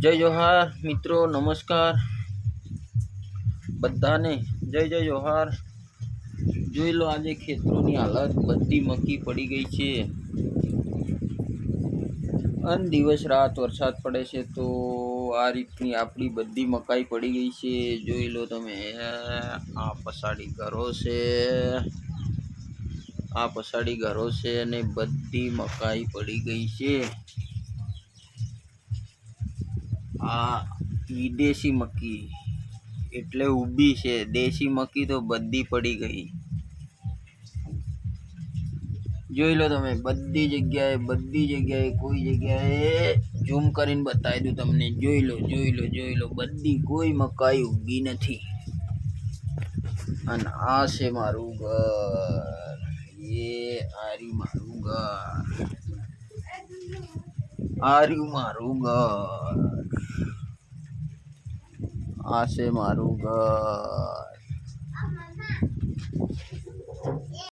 જય જોહાર, મિત્રો, નમસ્કાર. બધાને જય જય જોહાર. જોઈ લો આજે ખેતરોની હાલત બધી મકી પડી ગઈ છે. અન દિવસ રાત વરસાદ પડે છે તો આ રીતની આપણી બધી મકાઈ પડી ગઈ છે. જોઈ લો તમે, આ પસાડી ઘરો છે. આ પસાડી ઘરો છે અને બધી મકાઈ પડી ગઈ છે. આ વિદેશી મકી એટલે ઊભી છે. દેશી મક્કી તો બધી પડી ગઈ. જોઈ લો તમે, બધી જગ્યાએ બધી જગ્યાએ, કોઈ જગ્યાએ ઝૂમ કરીને બતાવી દઉં તમને. જોઈ લો જોઈ લો જોઈ લો. બધી, કોઈ મકાઈ ઊગી નથી. અને આ છે મારું ઘર. એ આરી મારું ઘર. આર્યું મારું ઘર. આ છે મારું ઘર.